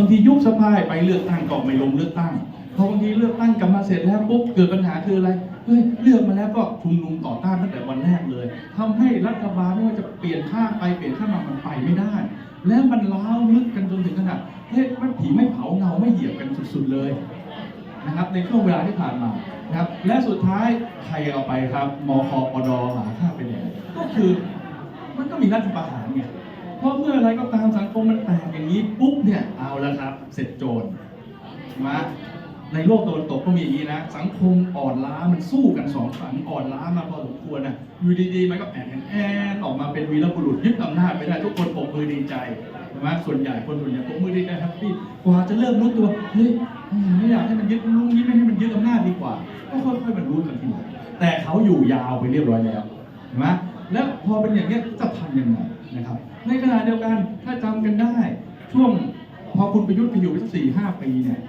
บางทียุบสภาไปเลือกตั้งก็ไม่ลงเลือกตั้งพอบางทีเลือกตั้งกลับมาเสร็จแล้วปุ๊บเกิดปัญหาคืออะไรเฮ้ยเลือกมาแล้วก็ชุมนุมต่อต้านตั้งแต่วันแรกเลยทำให้รัฐบาลไม่ว่าจะเปลี่ยนข้างไปเปลี่ยนข้างมามันไปไม่ได้ แล้วมันล้าวลึกกันจนถึงขนาดเฮ้ยมันผีไม่เผาเงาไม่เหยียบกันสุดๆเลยนะครับในช่วงเวลาที่ผ่านมานะครับและสุดท้ายใครเอาไปครับมคปดหาค่าเป็นย่างไรก็คือมันก็มีรัฐประหารไง เพราะเมื่ออะไรก็ตามสังคมมันแตกอย่างนี้ปุ๊บเนี่ยเอาแล้วครับ เสร็จโจรมาในโลกตะวันตกก็มีอย่างนี้นะ สังคมอ่อนล้ามันสู้กันสองฝั่งอ่อนล้ามาพอสมควรนะอยู่ดีๆมันก็แอนแอนแอนออกมาเป็นวีรบุรุษยึดอำนาจไปได้ทุกคนปรบมือดีใจใช่ไหมส่วนใหญ่คนส่วนใหญ่ปรบมือดีใจแฮปปี้กว่าจะเริ่มรู้ตัวเฮ้ยไม่อยากให้มันยึดลุงนี้ไม่ให้มันยึดอำนาจดีกว่า ก็ค่อยๆมันรู้กันทีหลังแต่เขาอยู่ยาวไปเรียบร้อยแล้วเห็นไหมแล้วพอเป็นอย่างนี้จะทำยังไง นะครับ ในขณะเดียวกันถ้าจำกันได้ ช่วงพอคุณประยุทธ์ไปอยู่ไปสักสี่ห้าปีเนี่ย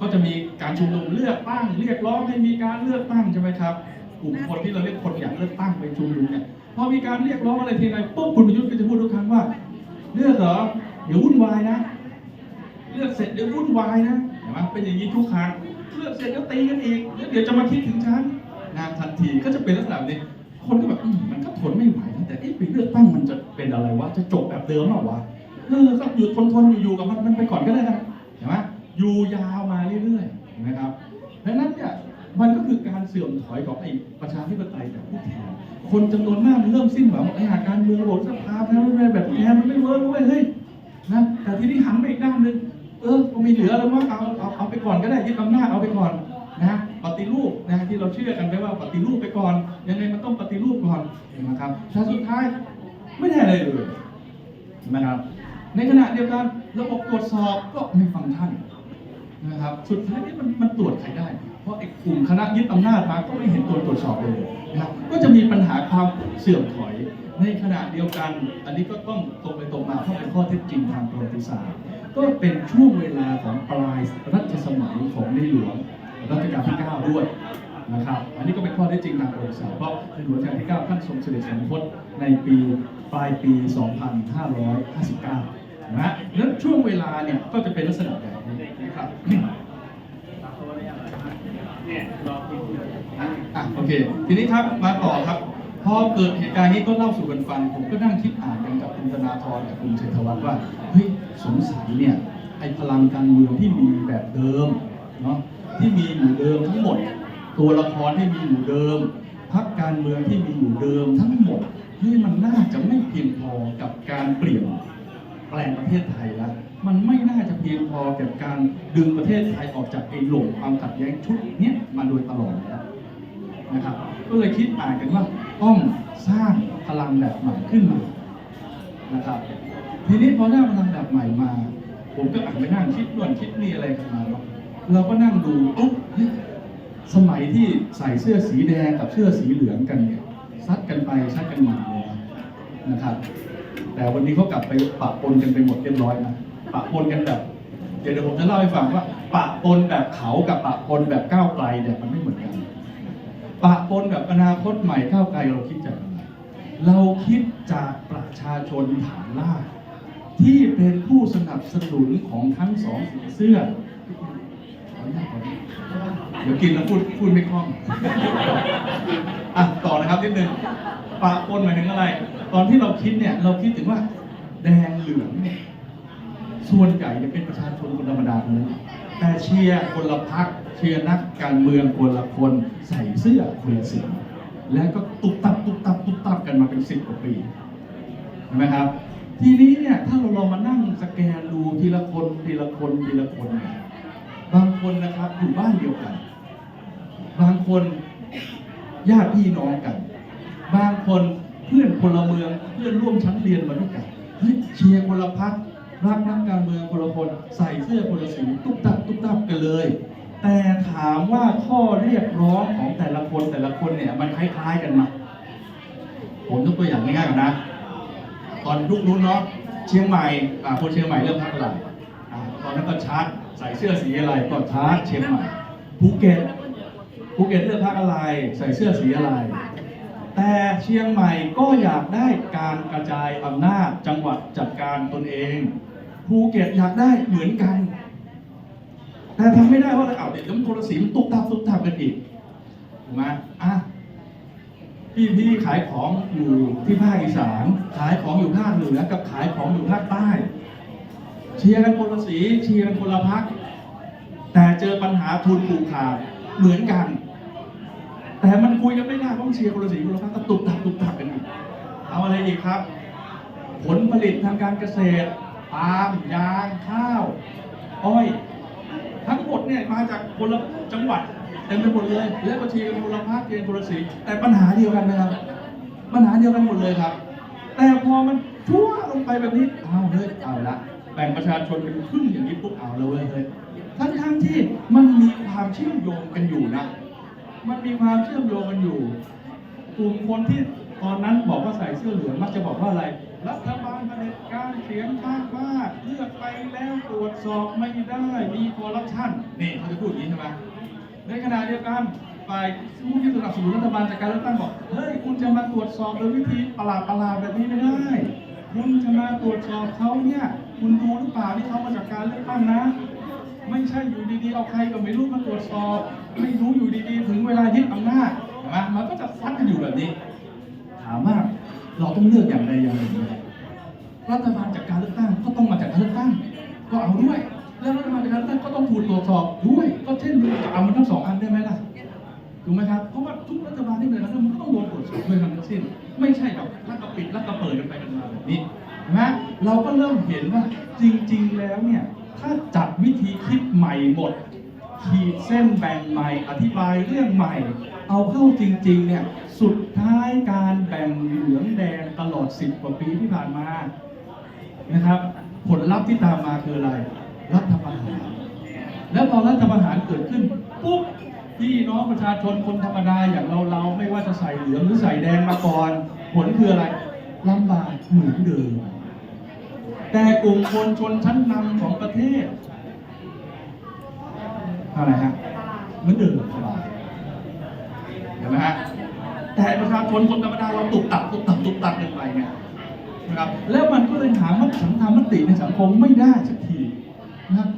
ก็จะมีการชุมนุมเลือกตั้ง เรียกร้องให้มีการเลือกตั้งใช่ไหมครับกลุ่มคนที่เราเรียกคนอยากเลือกตั้งไปชุมนุมเนี่ยพอมีการเรียกร้องอะไรทีไรปุ๊บคุณประยุทธ์ก็จะพูดทุกครั้งว่า เลือกเหรอเดี๋ยววุ่นวายนะ เลือกเสร็จเดี๋ยววุ่นวายนะเห็นไหมเป็นอย่างนี้ทุกครั้งเลือกเสร็จเดี๋ยวตีกันอีกแล้วเดี๋ยวจะมาคิดถึงฉันงานทันทีก็จะเป็นลักษณะนี้คนก็แบบอืมมันก็ทนไม่ไหว เอ๊ะไปเลือกตั้งมันจะเป็นอะไรวะ จะจบแบบเดิมหรอวะ เออ ก็อยู่ทนทนอยู่ๆกับมันมันไปก่อนก็ได้นะเห็นไหมอยู่ยาวมาเรื่อยๆนะครับดังนั้นเนี่ยมันก็คือการเสื่อมถอยของไอ้ประชาธิปไตยแบบผู้แทนคนจำนวนมากมันเริ่มสิ้นหวังว่าไอ้หาการเมืองระบบสภาพนะแบบแทนมันไม่เวิร์กเว้ยเฮ้ยนะแต่ทีนี้หันไปอีกด้านหนึ่งเออก็มีเหลือแล้วว่าเอาเอาเอาไปก่อนก็ได้ยึดอำนาจเอาไปก่อนนะ ปฏิรูปนะที่เราเชื่อกันไปว่าปฏิรูปไปก่อน ยังไงมันต้องปฏิรูปก่อนนะครับแต่สุดท้ายไม่ได้อะไรเลยนะครับ ในขณะเดียวกันระบบตรวจสอบก็ไม่ฟังก์ชันนะครับสุดท้ายนี่มันมันตรวจใครได้ เพราะไอ้กลุ่มคณะยึดอำนาจมาก็ไม่เห็นตัวตรวจสอบเลยนะครับก็จะมีปัญหาความเสื่อมถอย ในขณะเดียวกัน อันนี้ก็ต้องตรงไปตรงมาเพราะเป็นข้อเท็จจริงทางประวัติศาสตร์ ก็เป็นช่วงเวลาของปลายรัชสมัยของในหลวง รัชกาลที่ 9 ด้วยนะครับอันนี้ก็เป็นข้อเท็จริงทางประวัติศาสตร์เพราะในหลวงรัชกาลที่ 9 ท่านทรงเสด็จสมรสในปีปลายปี 2559 นะฮะแล้วช่วงเวลาเนี่ยก็จะเป็นลักษณะแบบนี้นะครับอะโอเค ทีนี้ครับมาต่อครับพอเกิดเหตุการณ์นี้ก็เล่าสู่กันฟัง ผมก็นั่งคิดอ่านกันกับคุณธนาธรกับคุณเศรษฐวัฒน์ว่าเฮ้ยสงสัยเนี่ยไอ้พลังการเมืองที่มีแบบเดิมเนาะ ที่มีอยู่เดิมทั้งหมด ตัวละครที่มีอยู่เดิมพักการเมืองที่มีอยู่เดิมทั้งหมดเฮ้ยมันน่าจะไม่เพียงพอกับการเปลี่ยนแปลงประเทศไทยแล้วมันไม่น่าจะเพียงพอกับการดึงประเทศไทยออกจากไอ้หลงความขัดแย้งชุดนี้มาโดยตลอดแล้วนะครับ ก็เลยคิดอ่านกันว่าต้องสร้างพลังแบบใหม่ขึ้นมานะครับ ทีนี้พอได้พลังแบบใหม่มา ผมก็อ่านไปนั่งคิดน่วนคิดนี่อะไรกันมาเนาะ เราก็นั่งดูปุ๊บเฮ้ยสมัยที่ใส่เสื้อสีแดงกับเสื้อสีเหลืองกันเนี่ยซัดกันไปซัดกันมาเลยนะครับ แต่วันนี้เขากลับไปปะปนกันไปหมดเรียบร้อยนะปะปนกันแบบเดี๋ยวเดี๋ยวผมจะเล่าให้ฟังว่า ปะปนแบบเขากับปะปนแบบก้าวไกลเนี่ยมันไม่เหมือนกัน ปะปนแบบอนาคตใหม่ก้าวไกลเราคิดจากอะไรเราคิดจากประชาชนฐานล่าที่เป็นผู้สนับสนุนของทั้งสองสีเสื้อ ขออนุญาตขออนุญาตเดี๋ยวกินแล้วพูดพูดไม่คล่องอะต่อนะครับนิดนึงปะปนหมายถึงอะไร ตอนที่เราคิดเนี่ย เราคิดถึงว่าแดงเหลืองเนี่ยส่วนใหญ่จะเป็นประชาชนคนธรรมดาคนนั้นแต่เชียร์คนละพักเชียร์นักการเมืองคนละคนใส่เสื้อคนละสีแล้วก็ตุบตับตุบตับตุบตับกันมาเป็นสิบกว่าปีเห็นไหมครับ ทีนี้เนี่ยถ้าเราลองมานั่งสแกนดูทีละคนทีละคนทีละคนเนี่ย บางคนนะครับอยู่บ้านเดียวกัน บางคนญาติพี่น้องกัน บางคนเพื่อนพลเมืองเพื่อนร่วมชั้นเรียนมาด้วยกันเฮ้ยเชียร์คนละพักรักนักการเมืองคนละคนใส่เสื้อคนละสีตุ๊บตับตุ๊บตับกันเลย แต่ถามว่าข้อเรียกร้องของแต่ละคนแต่ละคนเนี่ยมันคล้ายๆกันไหมผมยกตัวอย่างง่ายๆก่อนนะ ตอนยุคนู้นเนาะเชียงใหม่คนเชียงใหม่เริ่มพักอะไรตอนนั้นก็ชาร์จ ใส่เสื้อสีอะไรก็ชาร์จเชียงใหม่ภูเก็ตภูเก็ตเลือกพักอะไร ใส่เสื้อสีอะไร แต่เชียงใหม่ก็อยากได้การกระจายอำนาจจังหวัดจัดการตนเองภูเก็ตอยากได้เหมือนกัน แต่ทำไม่ได้เพราะอะไรเอาเดี๋ยวมันคนละสีมันตุกตับตุกตับกันอีกถูกไหมอะพี่พี่ขายของอยู่ที่ภาคอีสานขายของอยู่ภาคเหนือกับขายของอยู่ภาคใต้ เชียร์กันคนละสีเชียร์กันคนละพัก แต่เจอปัญหาทุนผูกขาดเหมือนกัน แต่มันคุยกันไม่ได้เพราะมันเชียร์คนละสีคนละพักก็ตุกตับตุกตับกันอีกเอาอะไรอีกครับ ผลผลิตทางการเกษตรปาล์มยางข้าว อ้อย ทั้งหมดเนี่ยมาจากคนละจังหวัดเต็มไปหมดเลย และบัญชีกันคนละภาคเรียนคนละสีแต่ปัญหาเดียวกันนะครับ ปัญหาเดียวกันหมดเลยครับ แต่พอมันชั่วลงไปแบบนี้เอาเฮ้ยเอาละ บ่งประชาชนเป็นครึ่งอย่างนี้ปุ๊บเอาแล้วเว้ยเฮ้ยทั้งทั้งๆที่มันมีความเชื่อมโยงกันอยู่นะ มันมีความเชื่อมโยงกันอยู่ กลุ่มคนที่ตอนนั้นบอกว่าใส่เสื้อเหลืองมักจะบอกว่าอะไร รัฐบาลเผด็จการเสียงข้างมากเลือกไปแล้วตรวจสอบไม่ได้มีคอร์รัปชันนี่เขาจะพูดอย่างนี้ใช่ไหมในขณะเดียวกันฝ่ายผู้ที่สนับสนุนรัฐบาลจากการเลือกตั้งบอก เฮ้ย คุณจะมาตรวจสอบโดยวิธีประหลาดประหลาดๆแบบนี้ไม่ได้ คุณจะมาตรวจสอบเขาเนี่ย คุณดูหรือเปล่าที่เขามาจากการเลือกตั้งนะ ไม่ใช่อยู่ดีๆ เอาใครก็ไม่รู้มาตรวจสอบ ไม่รู้อยู่ดีๆ ถึงเวลายึดอำนาจใช่ไหมมันก็จะฟัดกันอยู่แบบนี้ ถามว่าเราต้องเลือกอย่างใดอย่างหนึ่งไหมรัฐบาลจากการเลือกตั้งก็ต้องมาจากการเลือกตั้ง ก็เอาด้วย แล้วรัฐบาลจากการเลือกตั้งก็ต้องถูกตรวจสอบด้วย ก็เช่นเดียวกับเอามันทั้งสองอันได้ไหมล่ะถูกไหมครับ เพราะว่าทุกรัฐบาลที่เป็นรัฐบาลมันก็ต้องโดนตรวจสอบด้วยกันทั้งสิ้น ไม่ใช่แบบรัฐกระปิดรัฐกระเปิดกันไปกันมาแบบนี้นะ เราก็เริ่มเห็นว่าจริงๆแล้วเนี่ย ถ้าจัดวิธีคิดใหม่หมด ขีดเส้นแบ่งใหม่อธิบายเรื่องใหม่ เอาเข้าจริงๆเนี่ยสุดท้ายการแบ่งเหลืองแดงตลอด 10 กว่าปีที่ผ่านมานะครับ ผลลัพธ์ที่ตามมาคืออะไร รัฐประหาร แล้วพอรัฐประหารเกิดขึ้นปุ๊บพี่น้องประชาชนคนธรรมดาอย่างเราเราไม่ว่าจะใส่เหลืองหรือใส่แดงมาก่อน ผลคืออะไรลำบากเหมือนเดิม แต่กลุ่มคนชนชั้นนำของประเทศอะไรฮะเหมือนเดิมสบายเห็นไหมฮะแต่ประชาชนคนธรรมดาเราตุกตับตุกตับตุกตับกันไปเนี่ยนะครับแล้วมันก็เลยหามัตสังธรรมติในสังคมไม่ได้สักทีนะครับ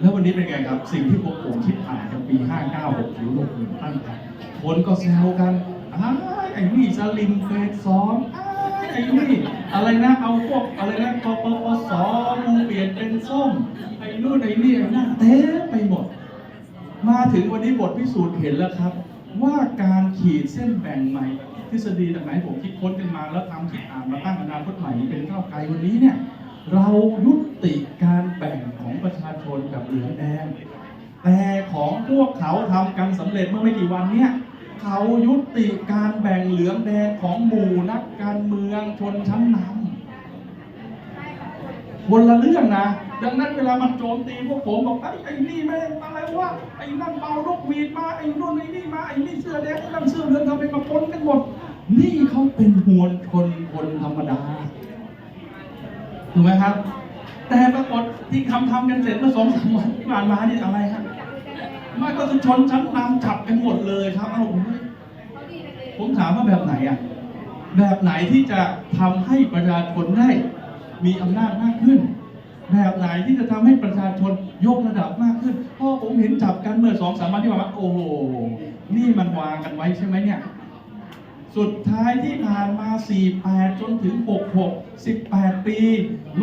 แล้ววันนี้เป็นไงครับ สิ่งที่พวกผมคิดอ่านกันปี 59 6หรือ6หนึ่งตั้งแต่คนก็แซวกันอ้าไอ้นี่สลิมเฟสสองอ้า ไอ้นี่อะไรนะ เอาพวกอะไรนะกปปสมูเปลี่ยนเป็นส้มไอ้นู่นไอ้นี่นั่นเต็มไปหมด มาถึงวันนี้บทพิสูจน์เห็นแล้วครับ ว่าการขีดเส้นแบ่งใหม่ ทฤษฎีจากไหนผมคิดค้นกันมาแล้วทำคิดอ่านมาตั้งอนาคตใหม่เป็นก้าวไกลวันนี้เนี่ยเรายุติการแบ่งของประชาชนกับเหลืองแดงแต่ของพวกเขาทำกันสำเร็จเมื่อไม่กี่วันเนี่ย เขายุติการแบ่งเหลืองแดงของหมู่นักการเมืองชนชั้นนำคนละเรื่องนะ ดังนั้นเวลามันโจมตีพวกผมบอกไอ้ไอ้นี่แม่อะไรวะไอ้นั่นเป่านกหวีดมาไอ้นู่นไอ้นี่มาไอ้นี่เสื้อแดงไอ้นั่นเสื้อเหลืองทำไมมาปนกันหมด นี่เขาเป็นมวลชนคนธรรมดาถูกไหมครับ แต่ปรากฏที่คำทำกันเสร็จเมื่อสองสามวันที่ผ่านมานี่อะไรครับไม่ก็คือชนชั้นนำจับกันหมดเลยครับเอ้า ผมถามว่าแบบไหนอะ แบบไหนที่จะทำให้ประชาชนได้มีอำนาจมากขึ้น แบบไหนที่จะทำให้ประชาชนยกระดับมากขึ้นเพราะผมเห็นจับกันเมื่อสองสามวันที่ผ่านมาโอ้โหนี่มันวางกันไว้ใช่ไหมเนี่ย สุดท้ายที่ผ่านมา 48 จนถึง 66 18 ปี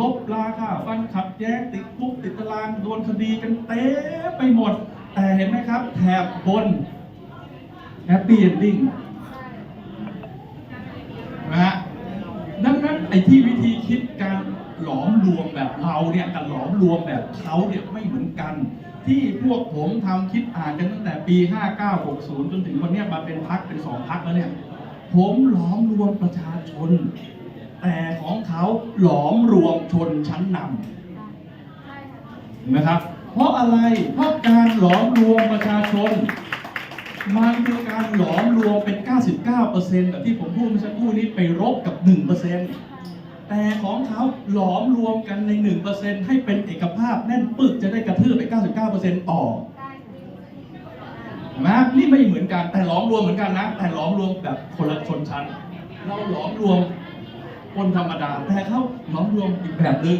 ลบราค่าฟันขัดแย้งติดคุกติดตารางโดนคดีกันเต็มไปหมด แต่เห็นไหมครับ แถบบนแฮปปี้เอนดิ้งนะฮะดังนั้น ไอ้ที่วิธีคิดการหลอมรวมแบบเราเนี่ยกับหลอมรวมแบบเขาเนี่ยไม่เหมือนกัน ที่พวกผมทำคิดอ่านกันตั้งแต่ปี 59 60 จนถึงวันนี้มาเป็นพักเป็นสองพักแล้วเนี่ย ผมหลอมรวมประชาชน แต่ของเขาหลอมรวมชนชั้นนำเห็นไหมครับ เพราะอะไรเพราะการหลอมรวมประชาชน มันคือการหลอมรวมเป็น 99%แบบที่ผมพูดเมื่อสักครู่นี้ไปรบกับ 1%แต่ของเขาหลอมรวมกันใน 1%ให้เป็นเอกภาพแน่นปึกจะได้กระทืบไป 99%ต่อนะนี่ไม่เหมือนกันแต่หลอมรวมเหมือนกันนะ แต่หลอมรวมแบบคนละชนชั้น เราหลอมรวมคนธรรมดา แต่เขาหลอมรวมอีกแบบหนึ่ง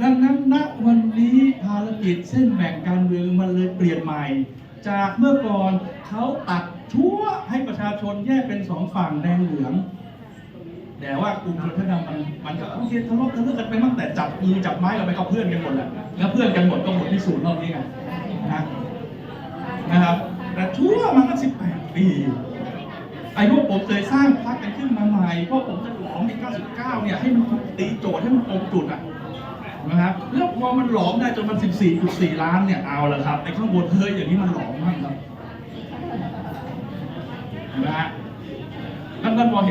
ดังนั้นณวันนี้ภารกิจเส้นแบ่งการเมืองมันเลยเปลี่ยนใหม่ จากเมื่อก่อนเขาตัดชั่วให้ประชาชนแยกเป็นสองฝั่งแดงเหลือง แต่ว่ากลุ่มชนชั้นนำมันมันก็โอเคทะเลาะกันเรื่องกันไปตั้งแต่จับมือจับไม้เราไปก็เพื่อนกันหมดแหละแล้วเพื่อนกันหมดก็หมดที่ศูนย์รอบนี้ไงนะนะครับแต่ชั่วมันก็สิบแปดปีไอ้พวกผมเคยสร้างพรรคกันขึ้นมาใหม่เพราะผมจะหลอมใน99เนี่ยให้มันตีโจทย์ให้มันตรงจุดอะ นะครับแล้วพอมันหลอมได้จนมัน 14.4 ล้านเนี่ยเอาละครับไอ้ข้างบนเฮ้ยอย่างนี้มันหลอมมากครับเห็นไหมฮะท่านท่านพอเห็น